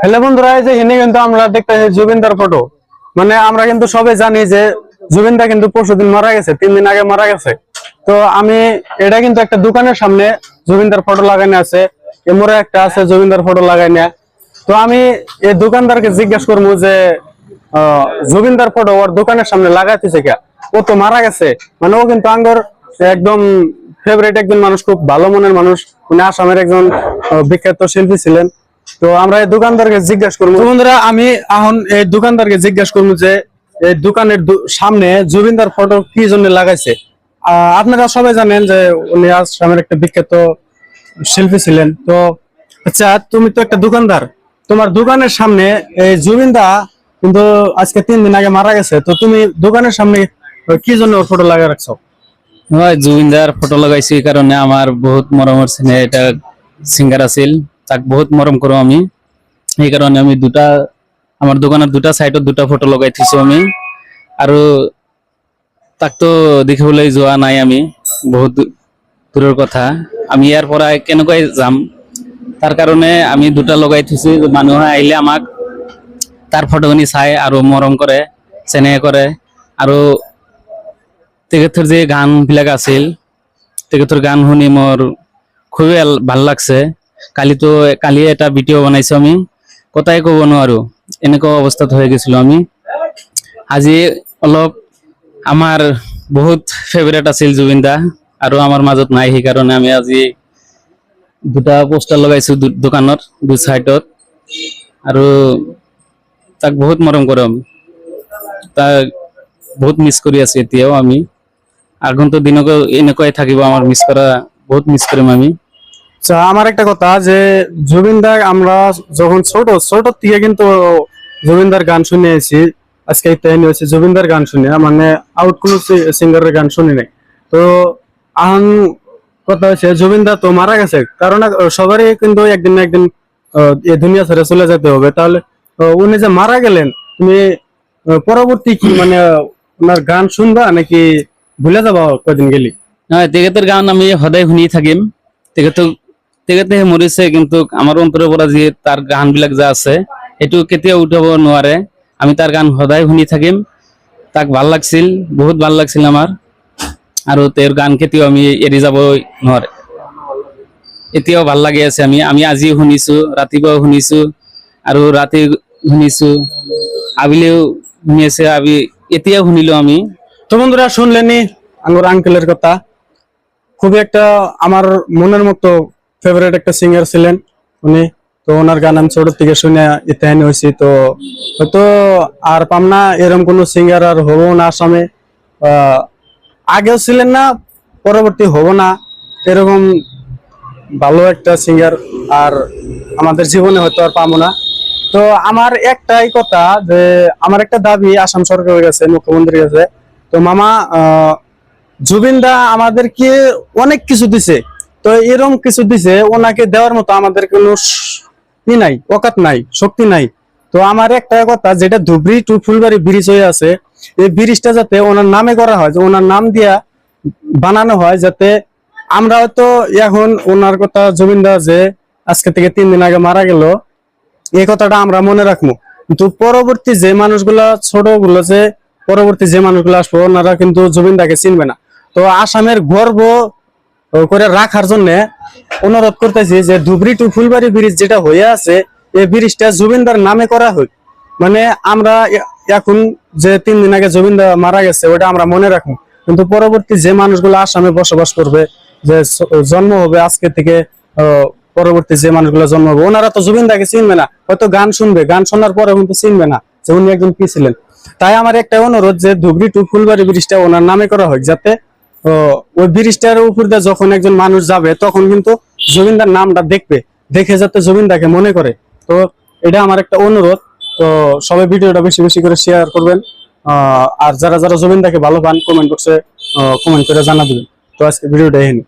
Hello বন্ধুরা, এই যে হিনে কিন্তু আমরা দেখতেছি জুবিনদার ফটো মানে আমরা কিন্তু সবাই জানি যে জুবিনদা কিন্তু পরশুদিন মারা গেছে, তিন দিন আগে মারা গেছে। তো আমি এটা কিন্তু একটা দোকানের সামনে জুবিনদার ফটো লাগানো আছে, এমরে একটা আছে জুবিনদার ফটো লাগাইনা তো আমি এই দোকানদারকে জিজ্ঞেস করব যে জুবিনদার ফটো ওর দোকানের সামনে লাগাইতেছে কে? ও তো মারা গেছে। মানে ও কিন্তু আঙ্গর একদম ফেভারিট একজন মানুষ, খুব ভালো মনের মানুষ। উনি আসামের একজন বিখ্যাত শিল্পী ছিলেন। তো আমরা এই দোকানদারকে জিজ্ঞেস করব বন্ধুরা, আমি এখন এই দোকানদারকে জিজ্ঞেস করব যে এই দোকানের সামনে জুবিনদার ফটো কি জন্য লাগাইছে? আপনারা সবাই জানেন যে উনি আসামের একটা বিখ্যাত শিল্পী ছিলেন। তো আচ্ছা তুমি তো একটা দোকানদার। তোমার দোকানের সামনে এই জুবিনদা কিন্তু আজকে তিন দিন আগে মারা গেছে। তো তুমি দোকানের সামনে কি জন্য ওর ফটো লাগা রাখছো? জুবিনদার ফটো লাগাইছি কারণে আমার বহুত মরমের সিনে এটা সিঙ্গার আছিল। তাক বহুত মরম করো আমি। এই কারণে আমি দুটা আমার দোকানের দুটা সাইডত দুটা ফটো লগাই থৈছো আমি। আৰু তাক তো দেখিবলৈ যোৱা নাই আমি, বহুত দূৰৰ কথা। আমি ইয়াৰ পৰা কেনেকৈ যাম? তাৰ কাৰণে আমি দুটা লগাই থৈছো। মানুহে আহিলে আমাক তাৰ ফটোখিনি চাই আৰু মৰম কৰে, চেনেহ কৰে। আৰু তেখেতৰ যে গান বিলাক আছিল, তেখেতৰ গান শুনি মোৰ খুবেই ভাল- ভালো লাগছে কালিতো কালি এটা ভিডিঅ' বনাইছো আমি। কথাই ক'ব নোৱাৰো। এনেকুৱা অৱস্থাত হৈ গৈছিলো আমি। আজি অলপ আমাৰ বহুত ফেভৰেট আছিল জুবিন দা আৰু আমাৰ মাজত নাই, সেইকাৰণে আমি আজি দুটা পোষ্টাৰ লগাইছো দোকানত দু চাইডত আৰু তাক বহুত মৰম কৰোঁ তাক বহুত মিছ কৰি আছো এতিয়াও আমি। আগন্তুক দিনকো এনেকুৱাই থাকিব আমাৰ মিছ কৰা, বহুত মিছ কৰিম আমি। আচ্ছা আমার একটা কথা যে জুবিনদার আমরা যখন ছোট ছোট থেকে কিন্তু জুবিনদার গান শুনে এসেছি। আজকে টাইম হয়েছে জুবিনদার গান শুনে মানে আউট কোনো সিঙ্গারের গান শুনি নাই। তো আহন কথা হচ্ছে জুবিনদা তো মারা গেছে, কারণ সবারই কিন্তু একদিন না একদিন এ দুনিয়া ছেড়ে চলে যেতে হবে। তাহলে উনি যে মারা গেলেন, তুমি পরবর্তী কি মানে ওনার গান শুনবা নাকি ভুলে যাবা কদিন গেলি? নহয় তেখেতৰ গান আমি সদায় শুনি থাকিম। তেখেতক তেখেতে মৰিছে, কিন্তু আমাৰ অন্তৰৰ পৰা যি তাৰ গান বিলাক যে আছে সেইটো কেতিয়াও উঠাব নোৱাৰে। আমি তাৰ গান সদায় শুনি থাকিম। তাক ভালো লাগছিল, বহুত ভালো লাগছিল আমাৰ। আৰু তেওঁৰ গান কেতিয়াও আমি এৰি যাব নোৱাৰে। এতিয়াও ভালো লাগি আছে। আমি আমি আজি শুনিছো, ৰাতিপুৱাও শুনিছো, আৰু ৰাতি শুনিছো। আবেলিও শুনি আছে, আবি এতিয়াও শুনিলো আমি। তো বন্ধুরা, শুনলেনি আঙ্গুর আঙ্কেলের কথা। খুবই একটা আমার মনের মতো ফেভারিট একটা সিঙ্গার ছিলেন উনি। তো ওনার গান আমি ছোট থেকে শুনে ইত্যাহানি হয়েছি। তো হয়তো আর পাম না এরকম কোনো সিঙ্গার আর হব না আসামে। আগেও ছিলেন না, পরবর্তী হব না। এরকম ভালো একটা সিঙ্গার আর আমাদের জীবনে হয়তো আর পাবো না। তো আমার একটাই কথা যে, আমার একটা দাবি আসাম সরকারের কাছে, মুখ্যমন্ত্রীর কাছে। তো মামা জুবিন দা আমাদেরকে অনেক কিছু দিছে। তো এরকম কিছু দিছে, ওনাকে দেওয়ার মতো আমাদের কোনো ই নাই অকাত নাই, শক্তি নাই। তো আমার একটা কথা, যেটা ধুবড়ি টু ফুলবাড়ি ব্রিজ হয়ে আছে, এই ব্রিজটা যাতে ওনার নামে করা হয়, যে ওনার নাম দিয়া বানানো হয়, যাতে আমরা হয়তো এখন ওনার কথা জমিনদা যে আজকে থেকে তিন দিন আগে মারা গেল, এই কথাটা আমরা মনে রাখব। কিন্তু পরবর্তী যে মানুষগুলা ছোটগুলো যে, পরবর্তী যে মানুষগুলো আসব, ওনারা কিন্তু জমিনদাকে চিনবে না। তো আসামের গর্ব করে রাখার জন্য অনুরোধ করতেছি যে ধুবড়ি টু ফুলবাড়ি ব্রিজ যেটা হয়ে আছে, এই ব্রিজটা জুবিনদার নামে করা হোক। মানে আমরা এখন যে তিন দিন আগে জুবিনদা মারা গেছে, ওটা আমরা মনে রাখব। কিন্তু পরবর্তী যে মানুষগুলো আসামে বসবাস করবে, যে জন্ম হবে আজকে থেকে পরবর্তী যে মানুষগুলো জন্ম হবে, ওনারা তো জুবিনদাকে চিনবে না। হয়তো গান শুনবে, গান শোনার পরে কিন্তু চিনবে না যে উনি একজন কি ছিলেন তাই আমার একটা অনুরোধ যে ধুবড়ি টু ফুলবাড়ি ব্রিজটা ওনার নামে করা হয় যাতে ওই ব্রিজটার উপর দিয়ে যখন একজন মানুষ যাবে, তখন কিন্তু জমিনদার নামটা দেখবে। দেখে যাতে জমিনদাকে মনে করে। তো এটা আমার একটা অনুরোধ। তো সবাই ভিডিওটা বেশি বেশি করে শেয়ার করবেন। আর যারা যারা জমিনদাকে ভালো পান কমেন্ট বক্সে কমেন্ট করে জানা দেবেন তো আজকে ভিডিওটা এখানে